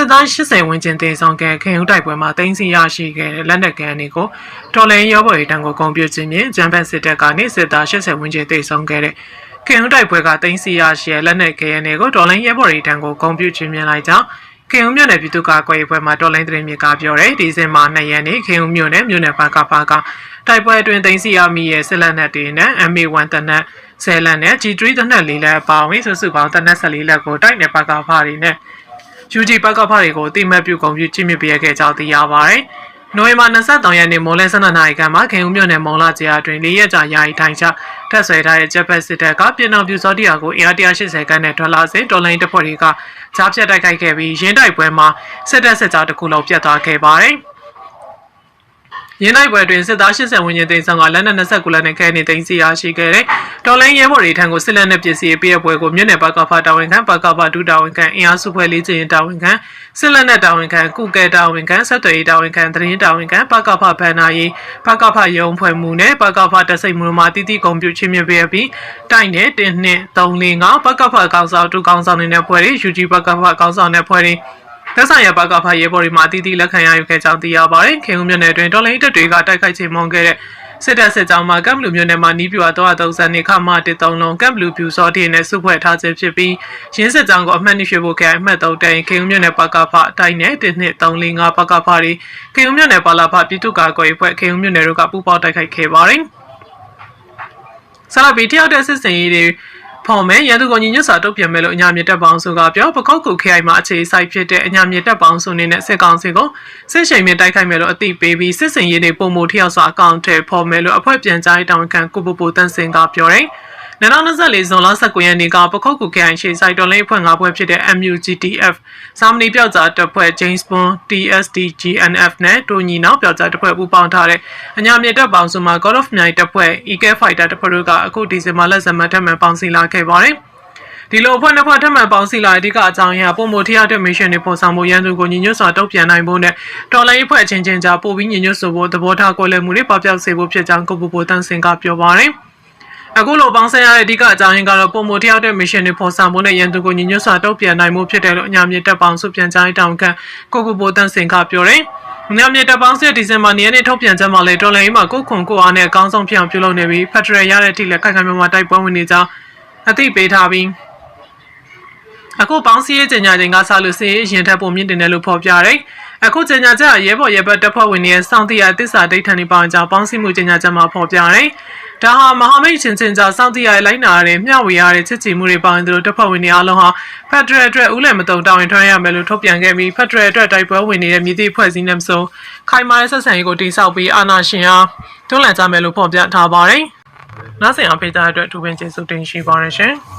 စစ်သား80ဝန်းကျင်တင်ဆောင်ခဲ့ခင်ဦးတိုက်ပွဲမှာတင်းစီရရှိခဲ့တဲ့လက်နက်ကန်တွေကိုတော်လိုင်းရောဘော်ရီတန်ကိုဂုံပြခြင်းဖြင့်ဂျမ်ဘတ်စစ်တပ်ကနေစစ်သား80ဝန်းကျင်တင်ဆောင်ခဲ့တဲ့ခင်ဦးတိုက်ပွဲကတင်းစီရရှိတဲ့လက်နက်ကန်တွေကိုတော်လိုင်းရောဘော်ရီတန်ကိုဂုံပြခြင်းမြင်လိုက်ကြောင်းခင်ဦးမြို့နယ်ပြည်သူ့ကာကွယ်ရေးဘက်မှတော်လိုင်းသတင်းမြေကပြောတယ်ဒီဇင်ဘာ2ရက်နေ့ခင်ဦးမြို့နယ်မြို့နယ်ဘက်ကပါကတိုက်ပွဲအတွင်းတင်းစီရမိရဲ့စစ်လက်နက်တွေနဲ့ MA1 တနက်ဆယ်လက်နဲ့ G3 တနက်လေးလက်အပါအဝင်စုစုပေါင်းတနက်14လက်ကိုတိုက်နယ်ဘက်ကဖားတွေနဲ့ UG ဘက်ကဖားတွေကိုအတိမတ်ပြုကုန်ပြုကြည့်မြစ်ပြရခဲ့ကြောင်းသိရပါတယ်။နိုဝင်ဘာ23ရက်နေ့မိုးလဲ12နာရီခန့်မှာခင်ဦးမြို့နယ်မုံလာကျာတွင်၄ရက်ကြာယာယီထိုင်ချထက်ဆွဲထားတဲ့ဂျက်ဖက်စစ်တပ်ကပြည်တော်ပြူစောတီယာကိုအင်အား180ခန်းနဲ့ထွက်လာစဉ်တော်လိုင်းတပ်ဖွဲ့တွေကကြားဖြတ်တိုက်ခိုက်ခဲ့ပြီးရင်းတိုက်ပွဲမှာစစ်တပ်စစ်ကြောတစ်ခုလုံးပြတ်သွားခဲ့ပါတယ်။ ရင်းတိုက်ပွဲတွင်စစ်သား80ဝန်းကျင်သိမ်းဆောင်ကလက်နက်29လက်နဲ့ခဲနေသိမ်းစီရရှိခဲ့တဲ့တော်လိုင်းရဲဘော်တွေထံကိုစစ်လက်နက်ပစ္စည်းပေးအပ်ပွဲကိုမြို့နယ်ဘက်ကဖာတာဝန်ခံဘက်ကဖာဒူတာဝန်ခံအင်အားစုဖွဲ့လေးချင်တာဝန်ခံစစ်လက်နက်တာဝန်ခံကုကဲတာဝန်ခံဆက်သွယ်ရေးတာဝန်ခံသတင်းတာဝန်ခံဘက်ကဖာဖန်နာရေးဘက်ကဖာရုံဖွဲ့မှုနဲ့ဘက်ကဖာတစိတ်မှုမှာတည်တည်ကုန်ပြုချင်းမြပေးပြီးတိုက်နဲ့1နှစ်3 4 5ဘက်ကဖာကောင်းဆောင်တူကောင်းဆောင်နေတဲ့ဖွဲ့တွေ UG ဘက်ကဖာကောင်းဆောင်တဲ့ဖွဲ့တွေ သက်ဆိုင်ရာဘက်ကဖရဲဘော်ဒီမှာအတီးတီးလက်ခံရယူခဲ့ကြောင်းသိရပါတယ်။ခင်ဦးမြို့နယ်တွင်တော်လိုင်းတပ်တွေကတိုက်ခိုက်ချိန်မုံခဲ့တဲ့စစ်တပ်စစ်ကြောင်းမှာကမ်ဘလူမြို့နယ်မှာနီးပြွာ330နေခမ13လုံးကမ်ဘလူဖြူစောတီနဲ့စုဖွဲ့ထားခြင်းဖြစ်ပြီးရင်းစစ်ကြောင်းကိုအမှတ်နှစ်ရွှေဖို့ခဲ့အမှတ်3တိုင်ခင်ဦးမြို့နယ်ဘက်ကဖအတိုင်းနဲ့1နှစ်345ဘက်ကဖတွေခင်ဦးမြို့နယ်ပါလာဖပြည်သူ့ကာကွယ်ရေးဖွဲ့ခင်ဦးမြို့နယ်တို့ကပူးပေါင်းတိုက်ခိုက်ခဲ့ပါတယ်။ဆလာဘီတယောက်တဲ့စစ်စင်ရေးတွေ ဖော်မယ်ရန်သူကညီညွတ်စွာတုတ်ပြန်မယ်လို့အညာမြင့်တက်ပေါင်းစုကပြောပကောက်ကူခရိုင်မှာအခြေစိုက်ဖြစ်တဲ့အညာမြင့်တက်ပေါင်းစုနေနဲ့စစ်ကောင်စီကိုစစ်ရှိန်မြင့်တိုက်ခိုက်မယ်လို့အသိပေးပြီးစစ်စင်ရေးတွေပုံမှုထရောက်စွာအကောင့်ထဲဖော်မယ်လို့အဖွဲ့ပြန်ကြားရေးတာဝန်ခံကုပူပူတန်းစင်ကပြောတယ်။ 2024ဇွန်လ19ရက်နေ့ကပခုတ်ကူခရိုင်ရှိစိုက်တော်လိုင်းအဖွဲ့၅ဖွဲ့ဖြစ်တဲ့ MUGTF စာမဏီပြောက်ကြားတပ်ဖွဲ့ James Bond TSD GNF နဲ့တူညီနောက်ပြောက်ကြားတပ်ဖွဲ့ပူးပေါင်းထားတဲ့အညာမြေတပ်ပေါင်းစုမှာ God of မြိုင်တပ်ဖွဲ့ EK Fighter တပ်ဖွဲ့တို့ကအခုဒီဇင်ဘာလဇမတ်ထက်မှပေါင်းစည်းလာခဲ့ပါတယ်။ဒီလိုအဖွဲ့နှစ်ဖွဲ့ထပ်မံပေါင်းစည်းလာတဲ့အဓိကအကြောင်းအရာပုံမိုထရတဲ့ mission တွေပေါ်ဆောင်မှုရန်သူကိုညီညွတ်စွာတုံ့ပြန်နိုင်ဖို့နဲ့တော်လိုင်းအဖွဲ့ချင်းချင်းကြားပို့ပြီးညီညွတ်ဆိုဖို့သဘောထားကွဲလွဲမှုတွေပေါပြောက်စေဖို့ဖြစ်ကြောင်းကိုပူပူတန်းစင်ကပြောပါတယ်။ အခုလိုပေါင်းစပ်ရတဲ့အဓိကအကြောင်းရင်းကတော့ပုံမတယောက်တဲ့ mission တွေပေါ်ဆောင်မှုနဲ့ရန်သူကိုညီညွတ်စွာတုံ့ပြန်နိုင်မှုဖြစ်တယ်လို့အညာမြေတက်ပေါင်းစုပြန်ကြားတောင်ခံကိုကူပိုတန်းစင်ကပြောတယ်။ညမြေတက်ပေါင်းစစ်ဒီဇင်ဘာနေ့နေ့ထုတ်ပြန်ချက်မှာလေတော်လိုင်းမှာကိုခွန်ကိုအားနဲ့အကောင်းဆုံးဖြစ်အောင်ပြုလုပ်နေပြီးဖက်ဒရယ်ရတဲ့အထိလည်းခိုင်ခိုင်မာမာတိုက်ပွဲဝင်နေကြောင်းအသိပေးထားပြီး အခုပေါင်းစည်းရေးကြေညာချိန်ကစလို့စီးရေးရင်ထက်ပုံမြင့်တင်တယ်လို့ဖော်ပြတယ်။အခုကြေညာချက်ရဲဘော်ရဲဘက်တပ်ဖွဲ့ဝင်တွေရဲ့စောင့်တိရတစ္ဆာဒိဋ္ဌာန်တွေပေါင်းကြောင်းပေါင်းစည်းမှုကြေညာချက်မှာဖော်ပြတယ်။ဒါဟာမဟာမိတ်ချင်းချင်းကြောင့်စောင့်တိရလိုက်နာရတဲ့မျှဝေရတဲ့ချစ်ချီမှုတွေပေါင်းတယ်လို့တပ်ဖွဲ့ဝင်တွေအားလုံးဟာဖက်ဒရယ်အတွက်ဦးလည်မတုံတောင်းရင်ထွန်းရမယ်လို့ထုတ်ပြန်ခဲ့ပြီးဖက်ဒရယ်အတွက်တိုက်ပွဲဝင်နေတဲ့မြည်သည့်ဖွဲ့စည်းနေမစိုးခိုင်မာတဲ့ဆက်ဆံရေးကိုတိစောက်ပြီးအာဏာရှင်အားတွန်းလှန်ကြမယ်လို့ဖော်ပြထားပါတယ်။နောက်ဆက်အောင်ပေးကြတဲ့အတွက်အထူးပင်ကျေးဇူးတင်ရှိပါရရှင်။